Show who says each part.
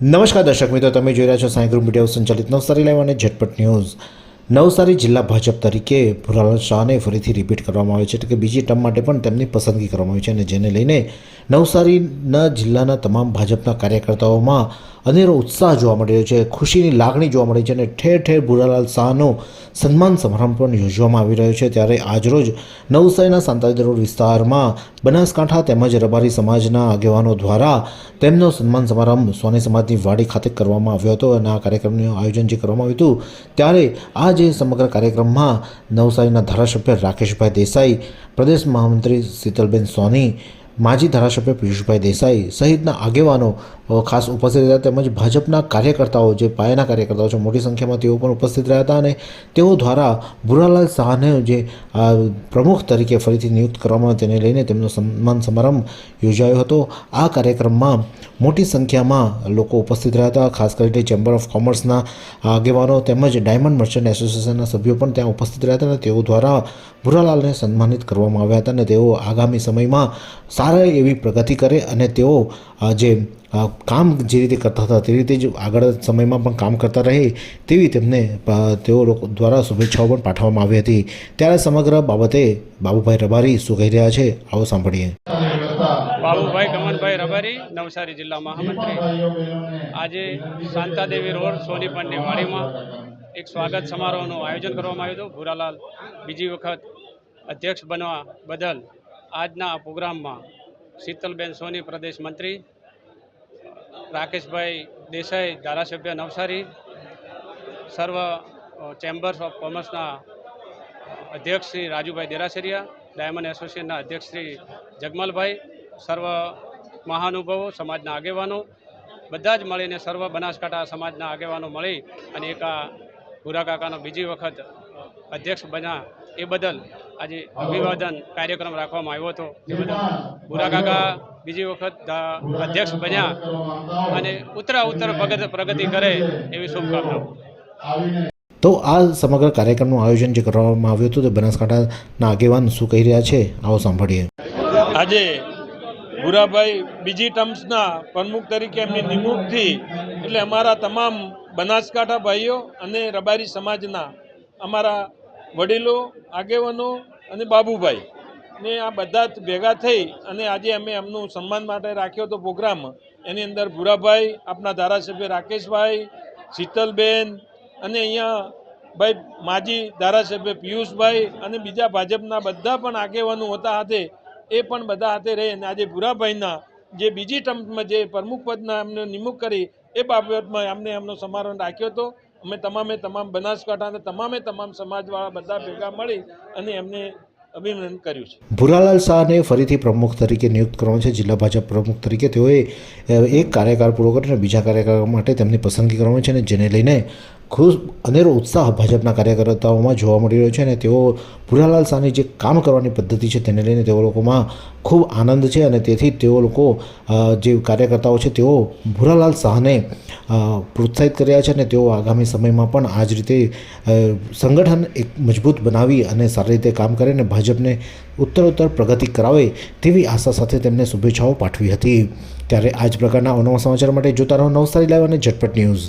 Speaker 1: નમસ્કાર દર્શક મિત્રો, તમે જોઈ રહ્યા છો સાંઈ ગ્રુપ મીડિયા સંચાલિત નવસારી લાઈવ અને ઝટપટ ન્યૂઝ. નવસારી જિલ્લા ભાજપ તરીકે ભુરાલાલ શાહને ફરીથી રિપીટ કરવામાં આવે છે, એટલે કે બીજી ટર્મ માટે પણ તેમની પસંદગી કરવામાં આવી છે અને જેને લઈને નવસારીના જિલ્લાના તમામ ભાજપના કાર્યકર્તાઓમાં અનેરો ઉત્સાહ જોવા મળી રહ્યો છે. ખુશીની લાગણી જોવા મળી છે અને ઠેર ઠેર ભુરાલાલ શાહનો સન્માન સમારંભ પણ યોજવામાં આવી રહ્યો છે. ત્યારે આજરોજ નવસારીના સાંતાજી રોડ વિસ્તારમાં બનાસકાંઠા તેમજ રબારી સમાજના આગેવાનો દ્વારા તેમનો સન્માન સમારંભ સોની સમાજની વાડી ખાતે કરવામાં આવ્યો હતો અને આ કાર્યક્રમનું આયોજન જે કરવામાં આવ્યું હતું, ત્યારે આ જે સમગ્ર કાર્યક્રમમાં નવસારીના ધારાસભ્ય રાકેશભાઈ દેસાઈ, પ્રદેશ મહામંત્રી શીતલબેન સોની માજી ધારાસભ્ય પિયુષભાઈ દેસાઈ સહિતના આગેવાનો ખાસ ઉપસ્થિત રહ્યા તેમજ ભાજપના કાર્યકર્તાઓ જે પાયાના કાર્યકર્તાઓ છે, મોટી સંખ્યામાં તેઓ પણ ઉપસ્થિત રહ્યા હતા અને તેઓ દ્વારા ભુરાલાલ શાહને જે પ્રમુખ તરીકે ફરીથી નિયુક્ત કરવામાં તેને લઈને તેમનો સન્માન સમારંભ યોજાયો હતો. આ કાર્યક્રમમાં મોટી સંખ્યામાં લોકો ઉપસ્થિત રહ્યા હતા, ખાસ કરીને ચેમ્બર ઓફ કોમર્સના આગેવાનો તેમજ ડાયમંડ મર્ચન્ટ એસોસિએશનના સભ્યો પણ ત્યાં ઉપસ્થિત રહ્યા હતા અને તેઓ દ્વારા ભુરાલાલને સન્માનિત કરવામાં આવ્યા હતા અને તેઓ આગામી સમયમાં સારા એવી પ્રગતિ કરે અને તેઓ જે કામ જે રીતે કરતા હતા તે રીતે જ આગળ સમયમાં પણ કામ કરતા રહે તેવી તેમને તેઓ લોકો દ્વારા શુભેચ્છાઓ પણ પાઠવવામાં આવી હતી. ત્યારે સમગ્ર બાબતે બાબુભાઈ રબારી શું કહી રહ્યા છે, આવો સાંભળીએ.
Speaker 2: બાબુભાઈ કમલભાઈ રબારી, નવસારી જિલ્લા મહામંત્રી આજે શાંતાદેવી રોડ સોનીપંડની વાડીમાં એક સ્વાગત સમારોહનું આયોજન કરવામાં આવ્યું હતું. ભૂરાલાલ બીજી વખત અધ્યક્ષ બનવા બદલ આજના પ્રોગ્રામમાં શીતલબેન સોની પ્રદેશ મંત્રી રાકેશભાઈ દેસાઈ, ધારાસભ્ય નવસારી, સર્વ ચેમ્બર્સ ઓફ કોમર્સના અધ્યક્ષ શ્રી રાજુભાઈ દેરાસરિયા, ડાયમંડ એસોસિએશનના અધ્યક્ષ શ્રી જગમલભાઈ, સર્વ મહાનુભાવો, સમાજના આગેવાનો, બધા જ મળીને સર્વ બનાસકાંઠા સમાજના આગેવાનો મળી અને એક આ ભૂરા કાકાનો બીજી વખત અધ્યક્ષ બન્યા. એ બદલ આજે અભિવાદન કાર્યક્રમ રાખવામાં આવ્યો હતો. એ બદલ ભૂરા કાકા બીજી વખત અધ્યક્ષ બન્યા અને ઉત્તરા ઉત્તર પ્રગતિ પ્રગતિ કરે એવી શુભકામનાઓ.
Speaker 1: તો આ સમગ્ર કાર્યક્રમનું આયોજન જે કરવામાં આવ્યું હતું તે બનાસકાંઠાના આગેવાન શું કહી રહ્યા છે? આવો સાંભળીએ.
Speaker 3: આજે ભૂરાભાઈ બીજી ટર્મ્સના પ્રમુખ તરીકે એમની નિમણૂકથી એટલે અમારા તમામ બનાસકાંઠા ભાઈઓ અને રબારી સમાજના અમારા વડીલો, આગેવાનો અને બાબુભાઈ ને આ બધા જ ભેગા થઈ અને આજે અમે એમનું સન્માન માટે રાખ્યો હતો પ્રોગ્રામ. એની અંદર ભૂરાભાઈ આપણા ધારાસભ્ય રાકેશભાઈ, શીતલબેન અને અહીંયા ભાઈ માજી ધારાસભ્ય પિયુષભાઈ અને બીજા ભાજપના બધા પણ આગેવાનો હતા હાથે. એ પણ બધા હાથે રહી અને આજે ભૂરાભાઈના જે બીજી ટર્મમાં જે પ્રમુખ પદના એમને નિમણૂક કરી, એ બાબતમાં અમને એમનો સમારોહ રાખ્યો હતો. અમે તમામે તમામ બનાસકાંઠાના તમામે તમામ સમાજવાળા બધા ભેગા મળી અને એમને અભિનંદન કર્યું છે.
Speaker 1: ભુરાલાલ શાહને ફરીથી પ્રમુખ તરીકે નિયુક્ત કરવાનો છે. જિલ્લા ભાજપ પ્રમુખ તરીકે તેઓએ એક કાર્યકાળ પૂરો કરીને બીજા કાર્યકાળ માટે તેમની પસંદગી કરવાની છે અને જેને લઈને ખૂબ અનેરો ઉત્સાહ ભાજપના કાર્યકર્તાઓમાં જોવા મળી રહ્યો છે અને તેઓ ભુરાલાલ શાહની જે કામ કરવાની પદ્ધતિ છે તેને લઈને તેઓ લોકોમાં ખૂબ આનંદ છે અને તેથી તેઓ લોકો જે કાર્યકર્તાઓ છે તેઓ ભુરાલાલ શાહને પ્રોત્સાહિત કર્યા છે અને તેઓ આગામી સમયમાં પણ આ જ રીતે સંગઠન એક મજબૂત બનાવી અને સારી રીતે કામ કરે અને ભાજપને ઉત્તરોત્તર પ્રગતિ કરાવે તેવી આશા સાથે તેમને શુભેચ્છાઓ પાઠવી હતી. ત્યારે આ જ પ્રકારના અનવા સમાચાર માટે જોતા રહો નવસારી લાઈવ અને ઝટપટ ન્યૂઝ.